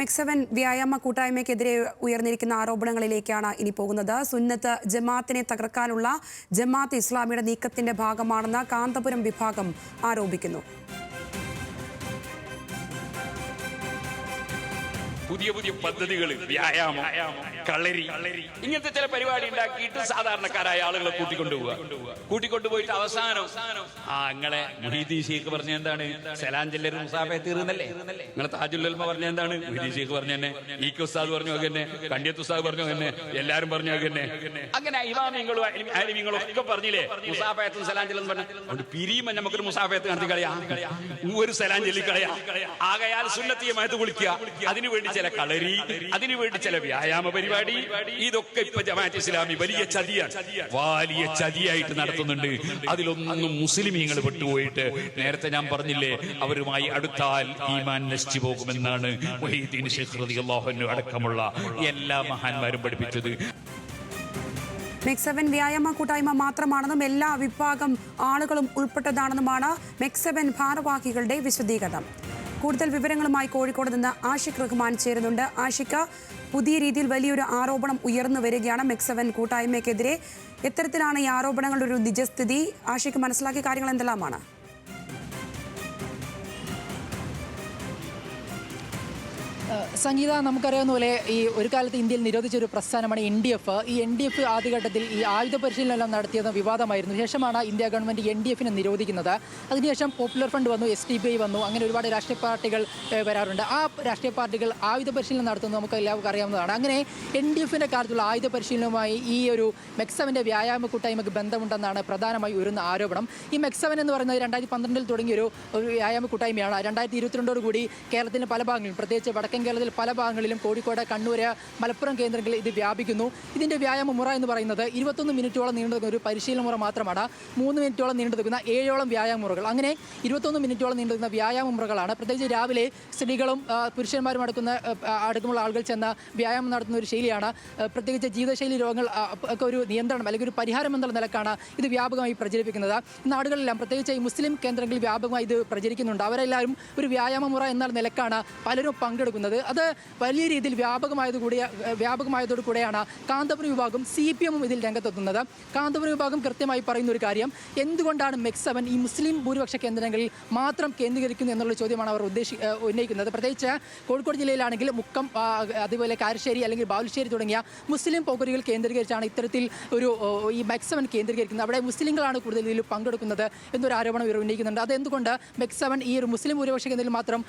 മെക്സവൻ വ്യായാമ കൂട്ടായ്മയ്ക്കെതിരെ ഉയർന്നിരിക്കുന്ന ആരോപണങ്ങളിലേക്കാണ് ഇനി പോകുന്നത്. സുന്നത്ത് ജമാത്തിനെ തകർക്കാനുള്ള ജമാത്ത് ഇസ്ലാമിയുടെ നീക്കത്തിന്റെ ഭാഗമാണെന്ന് കാന്തപുരം വിഭാഗം ആരോപിക്കുന്നു. പുതിയ പുതിയ പദ്ധതികൾ വ്യായാമം കളരി. ഇങ്ങനത്തെ ചില പരിപാടി ഉണ്ടാക്കിയിട്ട് സാധാരണക്കാരായ ആളുകളെ കൂട്ടിക്കൊണ്ടുപോവുക. കൂട്ടിക്കൊണ്ടുപോയിട്ട് അവസാനം ആ നിങ്ങളെ മുഹീദ്ദീൻ ഷേഖ് പറഞ്ഞ എന്താണ്? സലാം നിങ്ങളെ താജുല്ലൽമ പറഞ്ഞ എന്താണ്? മുഹീദ്ദീൻ ഷേഖ് പറഞ്ഞ തന്നെ ഈ ഉസ്താദ് പറഞ്ഞു തന്നെ കണ്ടിയത്ത് ഉസ്താദ് പറഞ്ഞു തന്നെ എല്ലാരും പറഞ്ഞു തന്നെ അങ്ങനെ ഇമാമിങ്ങളും ഒക്കെ പറഞ്ഞില്ലേ? മുസാഫയത്തും സലാം പറഞ്ഞു. അതുകൊണ്ട് നമുക്കൊരു മുസാഫയത്ത് നടത്തി കളയാ. ഒരു സലാം കളയാ ആകയാൽ സുന്നത്തിയമായത് വിളിക്കുക. അതിനുവേണ്ടി ചില കളരി അതിനുവേണ്ടി ചില വ്യായാമ പരിപാടി. ഇതൊക്കെ ഇപ്പൊ ജമാഅത്ത് ഇസ്ലാമി വലിയ ചതിയാണ്. വലിയ ചതിയായിട്ട് നടത്തുന്നുണ്ട്. അതിലൊന്നും മുസ്ലിമീങ്ങൾ വിട്ടുപോയിട്ട് നേരത്തെ ഞാൻ പറഞ്ഞില്ലേ അവരുമായി അടുത്താൽ ഈമാൻ നശിച്ചു പോകുമെന്നാണ് മുഹീദ്ദീൻ ഷെയ്ഖ് റളിയല്ലാഹു അൻഹു അടക്കമുള്ള എല്ലാ മഹാന്മാരും പഠിപ്പിച്ചത്. മെക്സവൻ വ്യായാമ കൂട്ടായ്മ മാത്രമാണെന്നും എല്ലാ വിഭാഗം ആളുകളും ഉൾപ്പെട്ടതാണെന്നുമാണ് മെക്സവൻ ഭാരവാഹികളുടെ വിശദീകരണം. കൂടുതൽ വിവരങ്ങളുമായി കോഴിക്കോട് നിന്ന് ആഷിഖ് റഹ്മാൻ ചേരുന്നുണ്ട്. ആഷിഖ പുതിയ രീതിയിൽ വലിയൊരു ആരോപണം ഉയർന്നു വരികയാണ് മെക്സവൻ കൂട്ടായ്മയ്ക്കെതിരെ. എത്തരത്തിലാണ് ഈ ആരോപണങ്ങളുടെ ഒരു നിജസ്ഥിതി? ആഷിഖ് മനസ്സിലാക്കിയ കാര്യങ്ങൾ എന്തെല്ലാമാണ്? സംഗീത നമുക്കറിയാവുന്ന പോലെ ഈ ഒരു കാലത്ത് ഇന്ത്യയിൽ നിരോധിച്ച ഒരു പ്രസ്ഥാനമാണ് എൻ ഡി എഫ് ഈ എൻ ഡി എഫ് ആദ്യഘട്ടത്തിൽ ഈ ആയുധ പരിശീലനം നടത്തിയത് വിവാദമായിരുന്നു. ശേഷമാണ് ഇന്ത്യ ഗവൺമെന്റ് എൻ ഡി എഫിനെ നിരോധിക്കുന്നത്. അതിനുശേഷം പോപ്പുലർ ഫ്രണ്ട് വന്നു എസ് ഡി ബി ഐ വന്നു അങ്ങനെ ഒരുപാട് രാഷ്ട്രീയ പാർട്ടികൾ വരാറുണ്ട്. ആ രാഷ്ട്രീയ പാർട്ടികൾ ആയുധ പരിശീലനം നടത്തുന്നത് നമുക്ക് എല്ലാവർക്കും അറിയാവുന്നതാണ്. അങ്ങനെ എൻ ഡി എഫിന്റെ കാര്യത്തിലുള്ള ആയുധ പരിശീലനവുമായി ഈ ഒരു മെക്സവന്റെ വ്യായാമ കൂട്ടായ്മയ്ക്ക് ബന്ധമുണ്ടെന്നാണ് പ്രധാനമായി ഉയരുന്ന ആരോപണം. ഈ മെക്സവൻ എന്ന് പറയുന്നത് രണ്ടായിരത്തി പന്ത്രണ്ടിൽ തുടങ്ങിയൊരു വ്യായാമ കൂട്ടായ്മയാണ്. രണ്ടായിരത്തി ഇരുപത്തിരണ്ടോടുകൂടി കേരളത്തിന്റെ പല ഭാഗങ്ങളിലും പ്രത്യേകിച്ച് വടക്കൻ കേരളത്തിൽ പല ഭാഗങ്ങളിലും കോഴിക്കോട് കണ്ണൂർ മലപ്പുറം കേന്ദ്രങ്ങളിൽ ഇത് വ്യാപിക്കുന്നു. ഇതിന്റെ വ്യായാമമുറ എന്ന് പറയുന്നത് ഇരുപത്തൊന്ന് മിനിറ്റോളം നീണ്ടു നിൽക്കുന്ന ഒരു പരിശീലന മുറ മാത്രമാണ്. മൂന്ന് മിനിറ്റോളം നീണ്ടു നിൽക്കുന്ന ഏഴോളം വ്യായാമ മുറകൾ. അങ്ങനെ ഇരുപത്തൊന്ന് മിനിറ്റോളം നീണ്ടു നിൽക്കുന്ന വ്യായാമ മുറകളാണ്. പ്രത്യേകിച്ച് രാവിലെ സ്ത്രീകളും പുരുഷന്മാരും അടക്കുന്ന അടുക്കുമുള്ള ആളുകൾ ചെന്ന വ്യായാമം നടത്തുന്ന ഒരു ശൈലിയാണ്. പ്രത്യേകിച്ച് ജീവിതശൈലി രോഗങ്ങൾ ഒക്കെ ഒരു നിയന്ത്രണം അല്ലെങ്കിൽ ഒരു പരിഹാരം എന്നുള്ള നിലക്കാണ് ഇത് വ്യാപകമായി പ്രചരിപ്പിക്കുന്നത്. നാടുകളിലെല്ലാം പ്രത്യേകിച്ച് ഈ മുസ്ലിം കേന്ദ്രങ്ങളിൽ വ്യാപകമായി ഇത് പ്രചരിക്കുന്നുണ്ട്. അവരെല്ലാവരും ഒരു വ്യായാമ മുറ എന്ന നിലക്കാണ് പലരും പങ്കെടുക്കുന്നത്. അത് വലിയ രീതിയിൽ വ്യാപകമായത് കൂടി വ്യാപകമായതോടു കൂടെയാണ് കാന്തപുരം വിഭാഗം സി പി എമ്മും ഇതിൽ രംഗത്തെത്തുന്നത്. കാന്തപുരം വിഭാഗം കൃത്യമായി പറയുന്ന ഒരു കാര്യം എന്തുകൊണ്ടാണ് മെക്സവൻ ഈ മുസ്ലിം ഭൂരിപക്ഷ കേന്ദ്രങ്ങളിൽ മാത്രം കേന്ദ്രീകരിക്കുന്നു എന്നുള്ള ചോദ്യമാണ് അവർ ഉദ്ദേശി ഉന്നയിക്കുന്നത്. പ്രത്യേകിച്ച് കോഴിക്കോട് ജില്ലയിലാണെങ്കിൽ മുക്കം അതുപോലെ കാരശ്ശേരി അല്ലെങ്കിൽ ബാലുശ്ശേരി തുടങ്ങിയ മുസ്ലിം പോക്കറ്റുകൾ കേന്ദ്രീകരിച്ചാണ് ഇത്തരത്തിൽ ഒരു ഈ മെക്സവൻ കേന്ദ്രീകരിക്കുന്നത്. അവിടെ മുസ്ലിങ്ങളാണ് കൂടുതൽ ഇതിൽ പങ്കെടുക്കുന്നത് എന്നൊരു ആരോപണം ഇവർ ഉന്നയിക്കുന്നുണ്ട്. അതെന്തുകൊണ്ട് മെക്സവൻ ഈ ഒരു മുസ്ലിം ഭൂരിപക്ഷ കേന്ദ്രത്തിൽ മാത്രം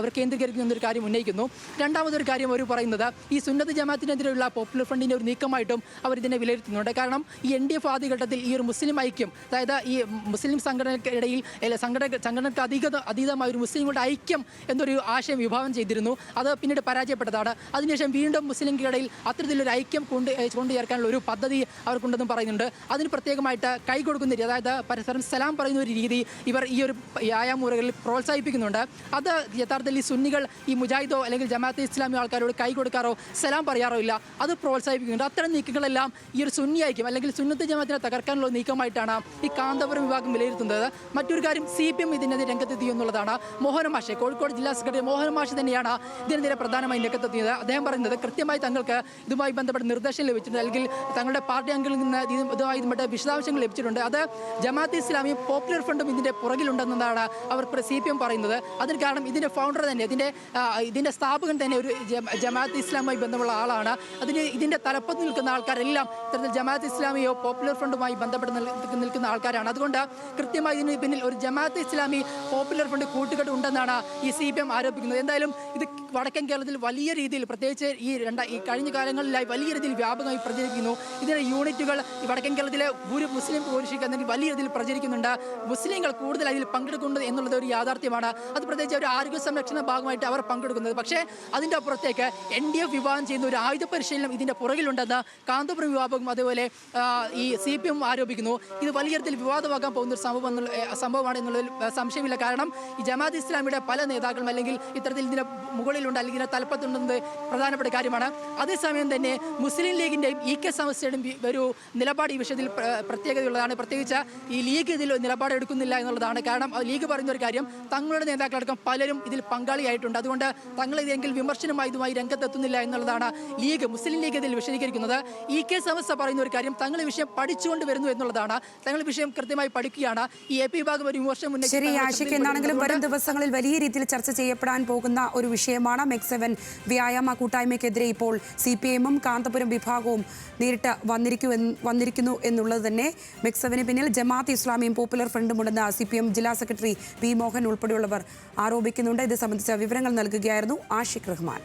അവർ കേന്ദ്രീകരിക്കുന്നു എന്നൊരു കാര്യം ഉന്നയിക്കുന്നു? രണ്ടാമതൊരു കാര്യം അവർ പറയുന്നത് ഈ സുന്നത്ത് ജമാത്തിനെതിരെയുള്ള പോപ്പുലർ ഫ്രണ്ടിന്റെ ഒരു നീക്കമായിട്ടും അവർ ഇതിനെ വിലയിരുത്തുന്നുണ്ട്. കാരണം ഈ എൻ ഡി എഫ് ആദ്യഘട്ടത്തിൽ ഈ ഒരു മുസ്ലിം ഐക്യം അതായത് ഈ മുസ്ലിം സംഘടനയ്ക്കിടയിൽ സംഘടന സംഘടനയ്ക്ക് അധിക അതീതമായ ഒരു മുസ്ലിങ്ങളുടെ ഐക്യം എന്നൊരു ആശയം വിഭാവനം ചെയ്തിരുന്നു. അത് പിന്നീട് പരാജയപ്പെട്ടതാണ്. അതിനുശേഷം വീണ്ടും മുസ്ലിംകൾക്കിടയിൽ അത്തരത്തിലൊരു ഐക്യം കൊണ്ട് കൊണ്ടുചേർക്കാനുള്ള ഒരു പദ്ധതി അവർക്കുണ്ടെന്നും പറയുന്നുണ്ട്. അതിന് പ്രത്യേകമായിട്ട് കൈ കൊടുക്കുന്ന രീതി അതായത് പരസ്പരം സലാം പറയുന്ന ഒരു രീതി ഇവർ ഈ ഒരു വ്യായാമമുറകളിൽ പ്രോത്സാഹിപ്പിക്കുന്നുണ്ട്. അത് യഥാർത്ഥത്തിൽ ഈ സുന്നികൾ ഈ മുജാഹിദോ അല്ലെങ്കിൽ ജമാഅത്തെ ഇസ്ലാമി ആൾക്കാരോട് കൈ കൊടുക്കാറോ സലാം പറയാറോ ഇല്ല. അത് പ്രോത്സാഹിപ്പിക്കുന്നുണ്ട്. അത്തരം നീക്കങ്ങളെല്ലാം ഈ ഒരു സുന്നിയായിരിക്കും. അല്ലെങ്കിൽ സുന്നത്ത് ജമാഅത്തിനെ തകർക്കാനുള്ള നീക്കമായിട്ടാണ് ഈ കാന്തപുരം വിഭാഗം വിലയിരുത്തുന്നത്. മറ്റൊരു കാര്യം സി പി എം ഇതിനെതിരെ രംഗത്തെത്തി എന്നുള്ളതാണ് മോഹന മാഷെ. കോഴിക്കോട് ജില്ലാ സെക്രട്ടറി മോഹന മാഷ് തന്നെയാണ് ഇതിനെതിരെ പ്രധാനമായും രംഗത്തെത്തിയത്. അദ്ദേഹം പറയുന്നത് കൃത്യമായി തങ്ങൾക്ക് ഇതുമായി ബന്ധപ്പെട്ട് നിർദ്ദേശം ലഭിച്ചിട്ടുണ്ട്. അല്ലെങ്കിൽ തങ്ങളുടെ പാർട്ടി അംഗങ്ങളിൽ നിന്ന് ഇതുമായി ബന്ധപ്പെട്ട വിശദാംശങ്ങൾ ലഭിച്ചിട്ടുണ്ട്. അത് ജമാഅത്ത് ഇസ്ലാമിയും പോപ്പുലർ ഫ്രണ്ടും ഇതിന്റെ പുറകിലുണ്ടെന്നതാണ് അവർ സി പി എം പറയുന്നത്. അതിന് കാരണം ഇതിന്റെ ഫൗണ്ടർ തന്നെ ഇതിന്റെ ഇതിന്റെ സ്ഥാപകൻ തന്നെ ഒരു ജമാഅത്ത് ഇസ്ലാമുമായി ബന്ധമുള്ള ആളാണ്. അതിന് ഇതിന്റെ തലപ്പത്ത് നിൽക്കുന്ന ആൾക്കാരെല്ലാം ഇത്തരത്തിൽ ജമാഅത്ത് ഇസ്ലാമിയോ പോപ്പുലർ ഫ്രണ്ടുമായി ബന്ധപ്പെട്ട് നിൽക്കുന്ന ആൾക്കാരാണ്. അതുകൊണ്ട് കൃത്യമായി ഇതിന് പിന്നിൽ ഒരു ജമാഅത്ത് ഇസ്ലാമി പോപ്പുലർ ഫ്രണ്ട് കൂട്ടുകെട്ട് ഉണ്ടെന്നാണ് ഈ സി പി എം ആരോപിക്കുന്നത്. എന്തായാലും ഇത് വടക്കൻ കേരളത്തിൽ വലിയ രീതിയിൽ പ്രത്യേകിച്ച് ഈ രണ്ട ഈ കഴിഞ്ഞ കാലങ്ങളിലായി വലിയ രീതിയിൽ വ്യാപകമായി പ്രചരിക്കുന്നു ഇതിന്റെ യൂണിറ്റുകൾ വടക്കൻ കേരളത്തിലെ ഒരു മുസ്ലിം ഭൂരിഷിക്കുന്നതിൽ വലിയ രീതിയിൽ പ്രചരിക്കുന്നുണ്ട്. മുസ്ലിങ്ങൾ കൂടുതൽ അതിൽ പങ്കെടുക്കുന്നുണ്ട് എന്നുള്ളത് ഒരു യാഥാർത്ഥ്യമാണ്. അത് പ്രത്യേകിച്ച് ഒരു ആരോഗ്യ സംരക്ഷണ ഭാഗമായിട്ട് അവർ പങ്കെടുക്കുന്നത്. പക്ഷേ അതിന്റെ അപ്പുറത്തേക്ക് എൻ ഡി എഫ് വിഭാഗം ചെയ്യുന്ന ഒരു ആയുധ പരിശീലനം ഇതിന്റെ പുറകിലുണ്ടെന്ന് കാന്തപുരം വിഭാഗം അതുപോലെ ഈ സി പി എം ആരോപിക്കുന്നു. ഇത് വലിയ തരത്തിൽ പോകുന്ന ഒരു സംഭവം സംഭവമാണ് എന്നുള്ളതിൽ സംശയമില്ല. കാരണം ഈ ജമാഅത്ത് ഇസ്ലാമിയുടെ പല നേതാക്കളും അല്ലെങ്കിൽ ഇത്തരത്തിൽ ഇതിന്റെ മുകളിലുണ്ട് അല്ലെങ്കിൽ ഇതിന്റെ തലപ്പത്തുണ്ടെന്നത് പ്രധാനപ്പെട്ട കാര്യമാണ്. അതേസമയം തന്നെ മുസ്ലിം ലീഗിന്റെയും ഇ കെ സമസ്യയുടെയും ഒരു നിലപാട് ഈ വിഷയത്തിൽ പ്രത്യേകതയുള്ളതാണ്. പ്രത്യേകിച്ച് ഈ ലീഗ് ഇതിൽ നിലപാട് എടുക്കുന്നില്ല എന്നുള്ളതാണ്. കാരണം ലീഗ് പറയുന്ന ഒരു കാര്യം തങ്ങളുടെ നേതാക്കളടക്കം പലരും ഇതിൽ പങ്കാളിയായിട്ടുണ്ട്. അതുകൊണ്ട് തങ്ങളെ എങ്കിൽ വിമർശനമായി ഇതുമായി രംഗത്തെത്തുന്നില്ല എന്നുള്ളതാണ് ലീഗ് മുസ്ലിം ലീഗ് ഇതിൽ വിശദീകരിക്കുന്നത്. ഇ കെ സമസ്ത പറയുന്ന ഒരു കാര്യം തങ്ങൾ വിഷയം പഠിച്ചുകൊണ്ട് വരുന്നു എന്നുള്ളതാണ്. തങ്ങൾ വിഷയം കൃത്യമായി പഠിക്കുകയാണ്. ഈ എ പി വിഭാഗം ഒരു വിമർശനം ഉന്നയിച്ചു എന്താണെങ്കിലും വരും ദിവസങ്ങളിൽ വലിയ രീതിയിൽ ചർച്ച ചെയ്യപ്പെടാൻ പോകുന്ന ഒരു വിഷയമാണ് മെക്സെവൻ വ്യായാമ കൂട്ടായ്മയ്ക്കെതിരെ ഇപ്പോൾ സി പി എമ്മും കാന്തപുരം വിഭാഗവും നേരിട്ട് വന്നിരിക്കു വന്നിരിക്കുന്നു എന്നുള്ളത് തന്നെ മെക്സവന് പിന്നിൽ ജമാഅത്ത് ഇസ്ലാമിയും പോപ്പുലർ ഫ്രണ്ടുമുണ്ടെന്ന് സി പി എം ജില്ലാ സെക്രട്ടറി പി മോഹൻ ഉൾപ്പെടെയുള്ളവർ ആരോപിക്കുന്നുണ്ട്. ഇത് സംബന്ധിച്ച വിവരങ്ങൾ നൽകുകയായിരുന്നു ആഷിഖ് റഹ്മാൻ